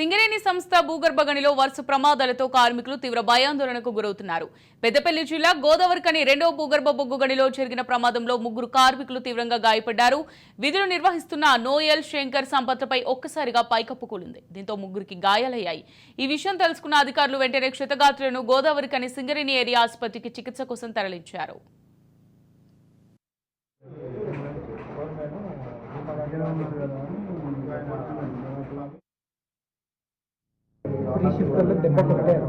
సింగరేణి సంస్థ భూగర్భ గనిలో వరుస ప్రమాదాలతో కార్మికులు తీవ్ర భయాందోళనకు గురవుతున్నారు. పెద్దపల్లి జిల్లా గోదావరికని రెండో భూగర్భ బొగ్గు గనిలో జరిగిన ప్రమాదంలో ముగ్గురు కార్మికులు తీవ్రంగా గాయపడ్డారు. విధులు నిర్వహిస్తున్న నోయల్ శంకర్ సంపత్లపై ఒక్కసారిగా పైకప్పు కూలింది. దీంతో ముగ్గురికి గాయాలయ్యాయి. ఈ విషయం తెలుసుకున్న అధికారులు వెంటనే క్షతగాత్రులను గోదావరికని సింగరేణి ఏరియా ఆసుపత్రికి చికిత్స కోసం తరలించారు. త్రీ షిఫ్ట్లలో దెబ్బ కొట్టారు.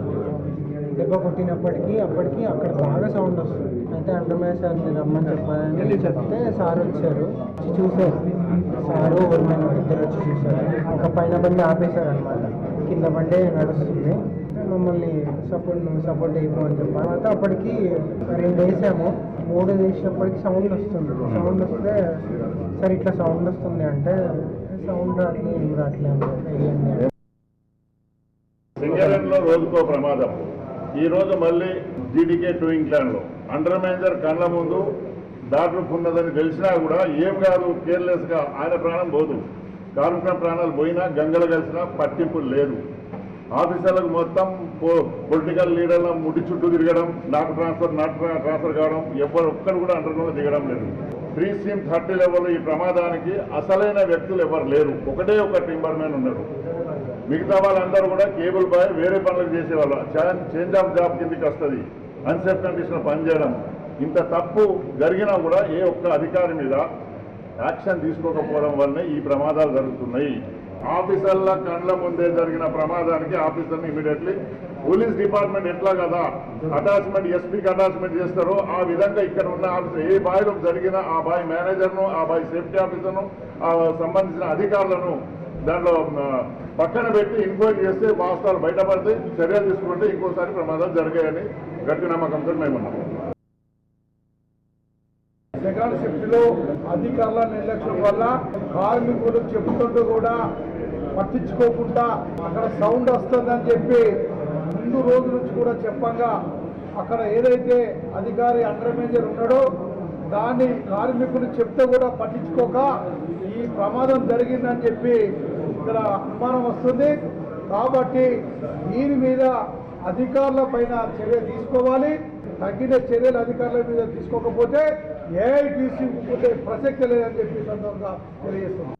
దెబ్బ కొట్టినప్పటికీ అప్పటికి అక్కడ బాగా సౌండ్ వస్తుంది. అయితే అండర్మే సార్ని రమ్మని చెప్పాలని చెప్తే సార్ వచ్చారు. వచ్చి చూసారు సారు ఊర్మెన్ ఇద్దరు వచ్చి చూసారు ఒక పైన బండి ఆపేశారు అనమాట కింద బండి నడుస్తుంది. మమ్మల్ని సపోర్ట్ సపోర్ట్ అయిపోమని చెప్పారు. తర్వాత అప్పటికి రెండు వేసాము. మూడు వేసినప్పటికి సౌండ్ వస్తుంది. సౌండ్ వస్తే సరే ఇట్లా సౌండ్ వస్తుంది అంటే సౌండ్ రావట్లేదు ఏం రావట్లేదు సింగరేణిలో రోజుకో ప్రమాదం. ఈ రోజు మళ్ళీ జీడీకే టూ ఇంగ్లాండ్లో. అండర్ మేనేజర్ కళ్ళ ముందు దాటుకున్నదని ఉన్నదని తెలిసినా కూడా ఏం కాదు కేర్లెస్గా ఆయన ప్రాణం పోదు. కార్మికుల ప్రాణాలు పోయినా గంగలు కలిసినా పట్టింపు లేదు. ఆఫీసర్లకు మొత్తం పొలిటికల్ లీడర్ల ముడి చుట్టూ తిరగడం నాకు ట్రాన్స్ఫర్ నాట్ ట్రాన్స్ఫర్ కావడం ఎవరు ఒక్కరు కూడా అండర్లో దిగడం లేదు. త్రీ సీమ్ థర్టీ లెవెల్ ఈ ప్రమాదానికి అసలైన వ్యక్తులు ఎవరు లేరు. ఒకటే ఒక టింబర్ మ్యాన్ ఉన్నారు మిగతా వాళ్ళందరూ కూడా కేబుల్ బాయ్ వేరే పనులు చేసేవాళ్ళు. చా- చేంజ్ ఆఫ్ జాబ్ కిందకి వస్తుంది. అన్సేఫ్ కండిషన్ పనిచేయడం ఇంత తప్పు జరిగినా కూడా ఏ ఒక్క అధికారి మీద యాక్షన్ తీసుకోకపోవడం వల్లనే ఈ ప్రమాదాలు జరుగుతున్నాయి. ఆఫీసర్ల కండ్ల ముందే జరిగిన ప్రమాదానికి ఆఫీసర్ని ఇమీడియట్లీ పోలీస్ డిపార్ట్మెంట్ ఎట్లా కదా అటాచ్మెంట్ ఎస్పీకి అటాచ్మెంట్ చేస్తారో ఆ విధంగా ఇక్కడ ఉన్న ఆఫీసర్ ఏ బాయ్లో జరిగిన ఆ బాయ్ మేనేజర్ను ఆ బాయ్ సేఫ్టీ ఆఫీసర్ను ఆ సంబంధించిన అధికారులను దాంట్లో పక్కన పెట్టి ఎంక్వైరీ చేస్తే వాస్తవాలు బయటపడితే చర్యలు తీసుకుంటే ఇంకోసారి ప్రమాదాలు జరిగాయని గట్టి నమ్మకంతో మేము ఉన్నాం సెకండ్ షిఫ్ట్ అధికారుల నిర్లక్ష్యం వల్ల కార్మికులు చెబుతుంటూ కూడా పట్టించుకోకుండా అక్కడ సౌండ్ వస్తుందని చెప్పి ముందు రోజు నుంచి కూడా చెప్పంగా అక్కడ ఏదైతే అధికారి అండర్ మేనేజర్ ఉన్నాడో దాన్ని కార్మికులు చెప్తే కూడా పట్టించుకోక ఈ ప్రమాదం జరిగిందని చెప్పి ఇక్కడ అనుమానం వస్తుంది. కాబట్టి దీని మీద అధికారుల పైన చర్య తీసుకోవాలి. తగ్గిన చర్యలు అధికారుల మీద తీసుకోకపోతే ఏఐటీసీ ప్రసక్తి లేదని చెప్పి సందర్భంగా తెలియజేస్తున్నాం.